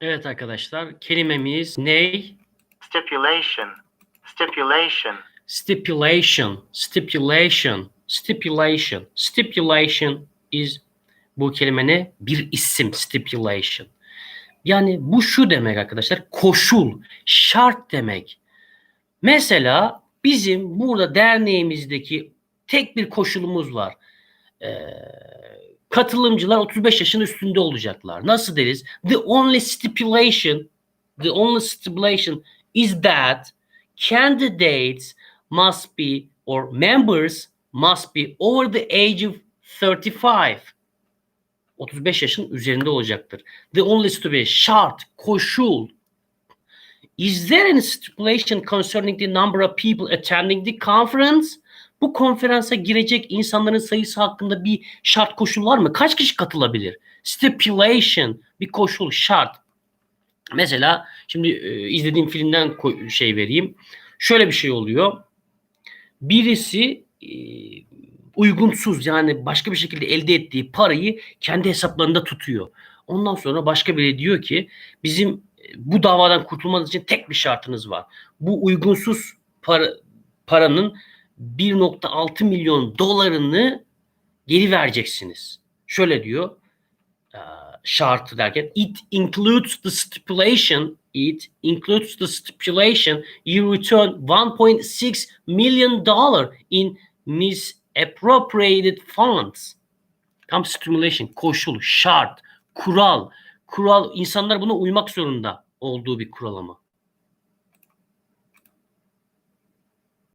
Evet arkadaşlar kelimemiz ne? stipulation, stipulation, Stipulation, stipulation, stipulation. Stipulation is bu kelime ne? Bir isim stipulation. Yani bu şu demek arkadaşlar koşul, şart demek. Mesela bizim burada derneğimizdeki tek bir koşulumuz var. Ee, katılımcılar 35 yaşın üstünde olacaklar. Nasıl deriz? The only stipulation, the only stipulation is that candidates must be or members must be over the age of 35. 35 yaşın üzerinde olacaktır. The only stipulation, şart, koşul. Is there any stipulation concerning the number of people attending the conference? Bu konferansa girecek insanların sayısı hakkında bir şart koşul var mı? Kaç kişi katılabilir? Stipulation, bir koşul, şart. Mesela şimdi e, izlediğim filmden şey vereyim. Şöyle bir şey oluyor. Birisi e, uygunsuz yani başka bir şekilde elde ettiği parayı kendi hesaplarında tutuyor. Ondan sonra başka biri diyor ki bizim e, bu davadan kurtulmanız için tek bir şartınız var. Bu uygunsuz para, paranın 1.6 milyon dolarını geri vereceksiniz. Şöyle diyor e, şartı derken it includes the stipulation it includes the stipulation you return 1.6 million dollar in misappropriated funds. Tam stimulation, koşul, şart, kural. Kural insanlar buna uymak zorunda olduğu bir kural ama.